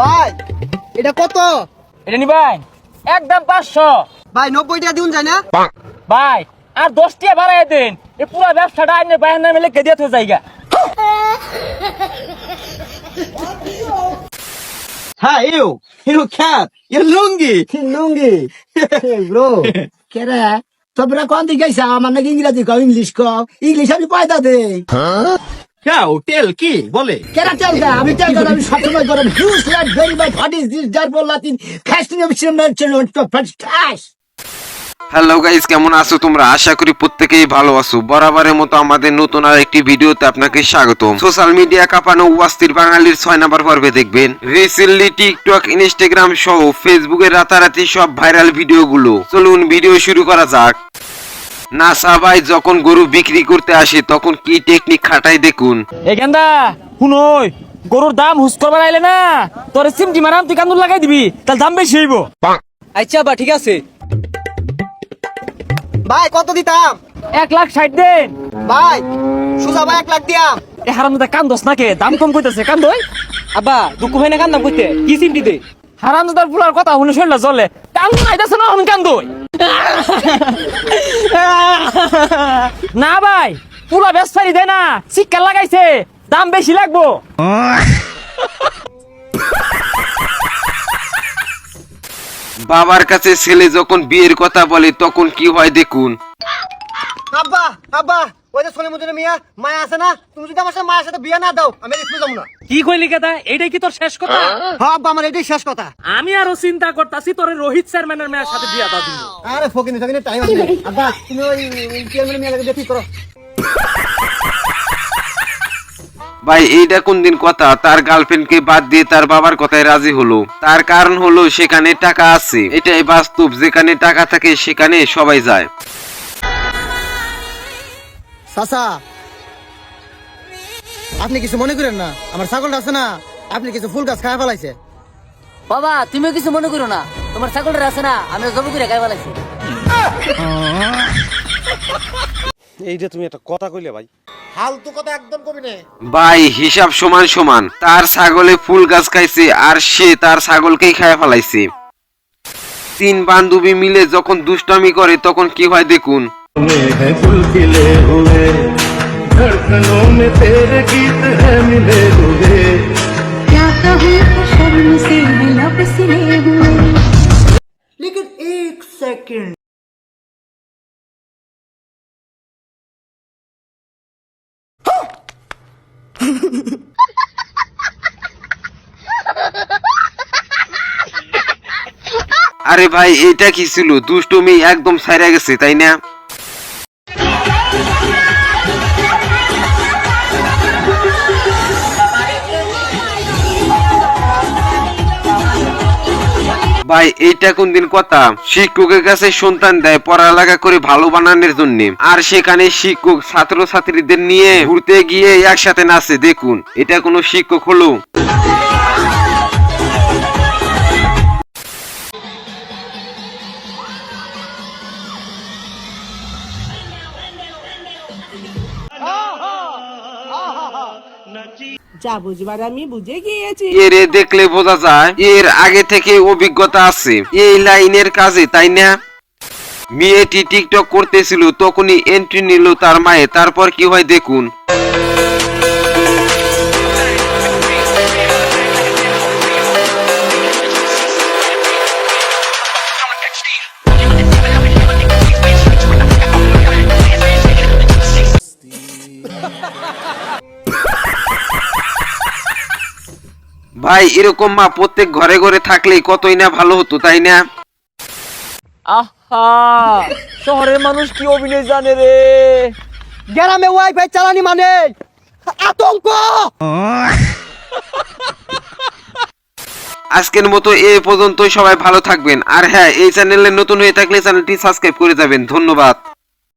ভাই এটা কত? এটা নিবাই একদম পাঁচশো। ভাই নব্বই টাকা দিন যায় না? ভাই আর দশ টাকা বাড়াই দেন। এই পুরো ব্যবসাটা আইনে বাইরের নামে লিখে দিয়ে তো জায়গা। হ্যাঁ ইউ ইউ খ্যাত ইউ লুঙ্গি। লুঙ্গি? ব্রো কেরে তোমরা কোন দিকে গেছা আমার নাকি ইংরেজি কও ইংলিশ কও। ইংলিশ আমি পয়দা দে হ্যাঁ? টেল কি? বলে। কেরা দা আমি দা আমি সবসময় গরম। Huge light very what is this বল লাতিন অফ সিনেমা হ্যালো গাইস কেমন আছো তোমরা? আশা করি প্রত্যেকেই ভালো আছো। বরাবরের মতো আমাদের নতুন আর একটি ভিডিওতে আপনাকে স্বাগতম। সোশ্যাল মিডিয়া কাঁপানো ওয়াস্তির বাঙালির ছয় নাম্বার পর্বে দেখবেন। রিসেন্টলি টিকটক ইনস্টাগ্রাম সহ ফেসবুকে রাতারাতি সব ভাইরাল ভিডিওগুলো। চলুন ভিডিও শুরু করা যাক। ভাই যখন গরু বিক্রি করতে আসে তখন কি টেকনিক খাটাই দেখুন। শুনই গরুর দাম হুস করবার আইলে না তোর সিমটি মারাম তুই কান্দুর লাগাই দিবি তাহলে দাম বেশি হইব। আচ্ছা বা ঠিক আছে। ভাই কত দিতাম? এক লাখ ষাট দেন। ভাই সুজা ভাই এক লাখ দিয়াম। এ হারাম দাদা কান্দোস নাকে? দাম কম কইতেছে কান্দই। আব্বা দুঃখ ভাই না কান্দাম কইতে? কি সিমটি দে? হারাম দাদার ফুলার কথা শুনে শরীর চলে কান্দ আইতাছে না কান্দই। না ভাই, পুরো ব্যবসায়ী দে না, শিক্ষা লাগাইছে, দাম বেশি লাগবো। বাবার কাছে ছেলে যখন বিয়ের কথা বলে, তখন কি হয় দেখুন। আব্বা আব্বা ওই যে সোনি মুদিনে মিয়া মায়া আছে না? তুমি যদি আমার সাথে মায়ের সাথে বিয়ে না দাও আমি স্কুলে যাব না। কি কইলি কেদা এইটাই কি তোর শেষ কথা? হ্যাঁ। আব্বা আমার এটাই শেষ কথা। আমি আরও চিন্তা করতাছি তোর রোহিত চেয়ারম্যানের মেয়ের সাথে বিয়া দাও দিবি আরে ফকিনি ফকিনি টাইম আছে। আব্বা তুমি ওই চেয়ারম্যান মিয়া লাগে দেখি করো। ভাই এইটা কোন দিন কথা? তার গার্লফ্রেন্ডকে বাদ দিয়ে তার বাবার কথায় রাজি হলো। তার কারণ হলো সেখানে টাকা আছে। এটাই বাস্তব। যেখানে টাকা থাকে সেখানে সবাই যায়। চাচা আপনি কিছু মনে করেন না? আমার ছাগলটা আছে না আপনি কিছু ফুল গাছ খায় ফেলাইছে। বাবা তুমি কিছু মনে করো না। তোমার ছাগলটা আছে না আমি জব করে গায়ে ফেলাইছি। এইটা তুমি একটা কথা কইলে ভাই। ভাই হিসাব সমান সমান। তার ছাগলে ফুল গাছ খাইছে আর সে তার ছাগলকেই খায় ফেলাইছে। তিন বান্ধবী মিলে যখন দুষ্টামি করে তখন কি হয় দেখুন? है गुल खिले हुए धड़कनों में तेरे गीत है मिले हुए क्या कहूँ शर्म से लब सिले हुए लेकिन एक सेकंड আরে ভাই এটা কি ছিল দুষ্টমি একদম সাইরা গেছে তাই না ভাই এইটা কোন দিন কথা শিক্ষকের কাছে সন্তান দেয় পড়ালেখা করে ভালো বানানোর জন্য আর সেখানে শিক্ষক ছাত্র ছাত্রীদের নিয়ে ঘুরতে গিয়ে একসাথে নাচে দেখুন এটা কোনো শিক্ষক হলো যা বুঝবার আমি বুঝে গিয়েছি। এর দেখলে বোঝা যায়, এর আগে থেকে অভিজ্ঞতা আছে। এই লাইনের কাজে, তাই না? মেয়েটি টিকটক করতেছিল, তখনই এন্ট্রি নিল তার মায়ে, তারপর কি হয় দেখুন। ভাই এরকম মা প্রত্যেক ঘরে ঘরে থাকলেই কতই না ভালো হতো তাই না? আহা! শহরের মানুষ কি অভিনয় জানে রে? গ্রামে ওয়াইফাই চালানি মানে? আতঙ্ক! আজকের মতো এ পর্যন্তই সবাই ভালো থাকবেন। আর হ্যাঁ এই চ্যানেলে নতুন হয়ে থাকলে চ্যানেলটি সাবস্ক্রাইব করে যাবেন। ধন্যবাদ।